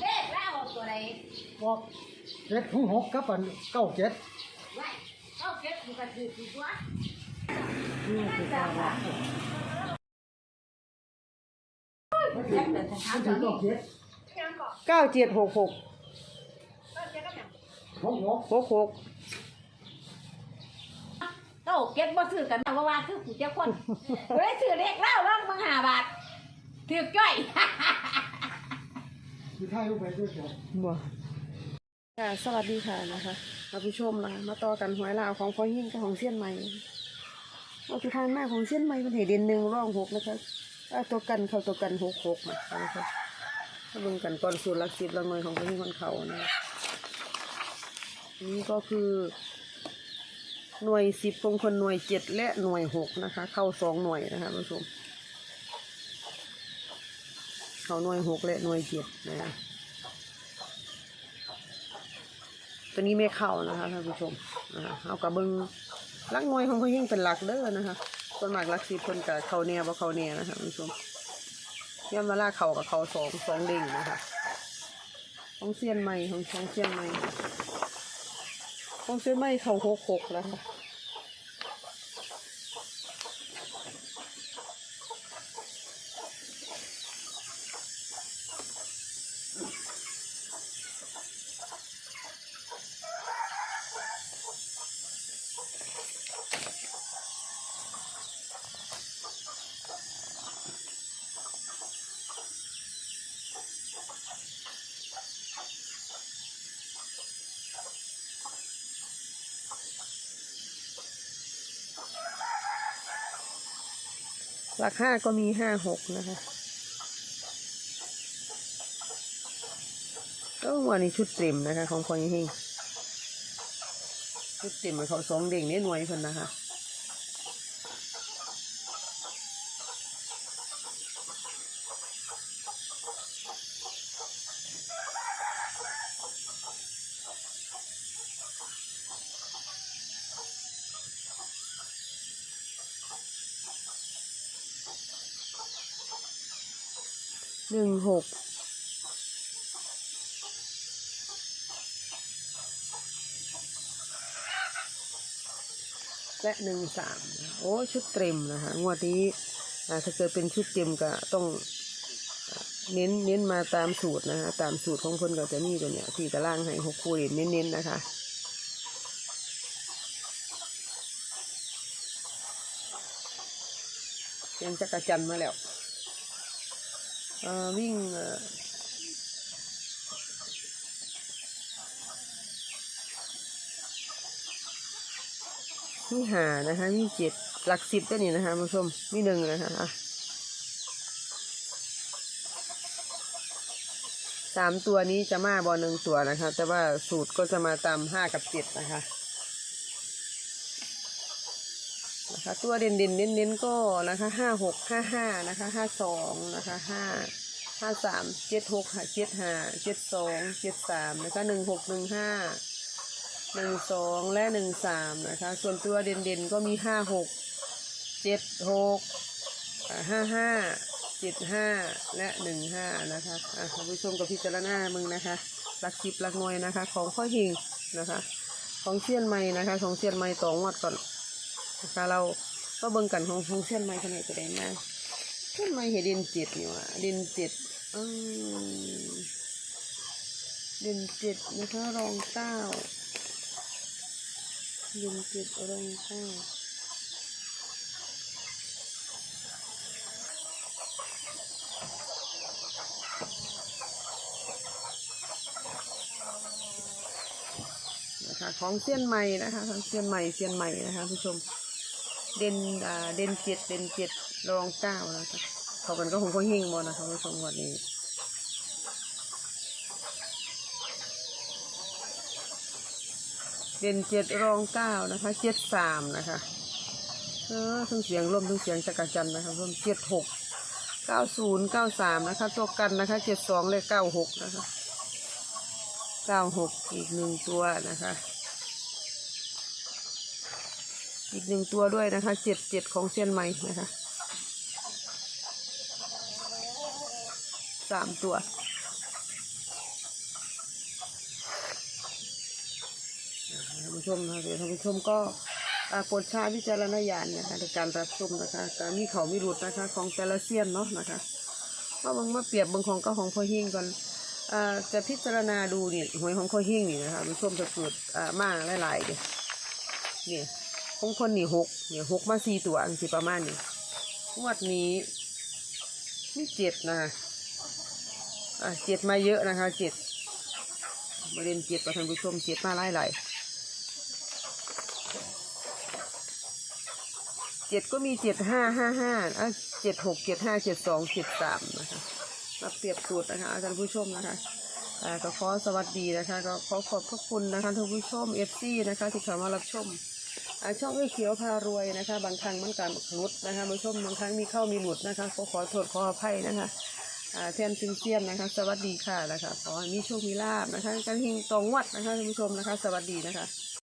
เลขแล้วออกตัวใดบอกเจ็ดหูหกกับอันเก้าเจ็ดไว้เอาเก็บมันก็ถือถือว่านี่คือการว่าเก็บแต่ทางมันถึงเก้าเจ็ดเก้าเจ็ดหกหกหกหกหกหกโตเก็บบ่ถือกันเพราะว่าคือผู้เจ้าคนเฮ้ยถือเลขแล้วร่องมังหาบาท ถือจ้อย คือถ่ายรูปไปด้วยเถอะบ่ค่ะสวัสดีค่ะนะคะท่านผู้ชมนะคะมาต่อกันหวยลาวของพ่อยิ่งกับของเสี้ยนใหม่เอาทุกทานแม่ของเสี้ยนใหม่เป็นเหตุเด่นหนึ่งร่องหกนะคะเอาตัวกันเข้าตัวกันหกหกนะคะนะคะถ้าเบิ่งกันก่อนสูตรหลักสิบหลักหน่วยของพ่อยิ่งคนเขานะคะนี่ก็คือ หน่วยสิบคงคนหน่วยเจ็ดและหน่วยหกนะคะ เข้าสองหน่วยนะคะท่านผู้ชม เขาหน่วยหกและหน่วยเจ็ดนะคะตัวนี้ไม่เข้านะคะท่านผู้ชมนะคะเอากระเบิงลักหน่วยของเขายิ่งเป็นหลักเด้อนะคะส่วนมากลักสิบคนกับเขาเนี่ยบ่เขาเนี่ยนะคะท่านผู้ชมย่อมมาลาเขากับเขาสองสองเด้งนะคะของเซียนใหม่ของของเซียนใหม่ของเซียนใหม่เขาหกหกแล้วค่ะ หลักห้าก็มีห้าหกนะคะก็วันนี้ชุดเต็มนะคะ ของพอยิ่งชุดเต็มมันเขาสองเด้งนี่หน่วยคนนะคะ หนึ่งหกและหนึ่งสามโอ้ชุดเต็มนะคะงวดนี้ถ้าเกิดเป็นชุดเต็มก็ต้องเน้นเน้นมาตามสูตรนะคะตามสูตรของคนก็จะมีตัวเนี้ยที่ตารางให้หกคู่เน้นเน้นๆนะคะเสียงจักรจันมาแล้ว วิ่งเอ่อมีหานะคะมีเจ็ดหลักสิบตัวนี้นะคะคุณผู้ชมมีหนึ่งนะคะอะสามตัวนี้จะมาบอหนึ่งตัวนะคะ แต่ว่าสูตรก็จะมาตามห้ากับเจ็ดนะคะ นะคะ ตัวเด่นเด่นเน้นเน้นๆก็นะคะห้าหกห้าห้านะคะห้าสองนะคะห้าห้าสามเจ็ดหกค่ะเจ็ดห้าเจ็ดสองเจ็ดสามนะคะหนึ่งหกหนึ่งห้าหนึ่งสองและหนึ่งสามนะคะ ส่วนตัวเด่นๆก็มีห้าหกเจ็ดหกห้าห้าเจ็ดห้าและหนึ่งห้านะคะอะท่านผู้ชมกับพิจารณามึงนะคะหลักสิบหลักหน่วยนะคะ ของข้อหิงนะคะ ของเชียนใหม่นะคะ ของเชียนใหม่ต่องวดก่อน นะคะ เราก็เบิ่งกันของของเชียนใหม่ขนาดจะได้มากทำไม้เห็นเด่นเจ็ดนี่วะเด่นเจ็ดอืมเด่นเจ็ดนะคะรองเก้าเด่นเจ็ดรองเก้านะคะของเส้นใหม่นะคะของเส้นใหม่เส้นใหม่นะคะผู้ชม เด่นอ่าเด่นเจ็ดเด่นเจ็ดรองเก้านะคะเขากันก็คงก็เฮงหมดนะคะผู้ชมวันนี้เด่นเจ็ดรองเก้านะคะเจ็ดสามนะคะเออทั้งเสียงร่วมทั้งเสียงจักรจันทร์นะคะร่วมเจ็ดหกเก้าศูนย์เก้าสามนะคะตัวกันนะคะเจ็ดสองเลยเก้าหกนะคะเก้าหกอีกหนึ่งตัวนะคะ อีกหนึ่งตัวด้วยนะคะเจ็ดเจ็ดของเซียนใหม่นะคะสามตัวท่านผู้ชมนะคะเดี๋ยวท่านผู้ชมก็อ่าโปรดช้วิจารณญาณนะคะในการรับชมนะคะการมีเขามีหลุดนะคะ ของแต่ละเซียนเนาะนะคะว่าบางมาเปรียบบางของก็ของพ่อเฮงก่อนอ่าจะพิจารณาดูนี่หวยของพ่อเฮงนี่นะคะท่านผู้ชมจะเกิดอ่ามาหลายๆเดียเนี่ย ของคนนี่หกเนี่ยหกมาสี่ตัวอันสิประมาณนี้งวดนี้นี่เจ็ดนะคะอ่าเจ็ดมาเยอะนะคะเจ็ดบริเวณเจ็ดประท่านผู้ชมเจ็ดมาหลายๆเจ็ดก็มีเจ็ดห้าห้าห้าอะเจ็ดหกเจ็ดห้าเจ็ดสองเจ็ดสามนะคะมาเปรียบสูตรนะคะอาจารย์ผู้ชมนะคะก็ขอสวัสดีนะคะ ก็ขอขอบพระคุณนะคะท่านผู้ชมเอฟซีนะคะที่เข้ามารับชม ช่องเอ้ยเขียวพารวยนะคะ บางครั้งมันการหลุดนะคะผู้ชมบางครั้งมีเข้ามีหลุดนะคะขอขอโทษขออภัยนะคะแทนซิงเซียนนะคะ สวัสดีค่ะนะคะขอให้มีโชคมีลาบนะคะการหิงตรงวัดนะคะท่านผู้ชมนะคะ สวัสดีนะคะ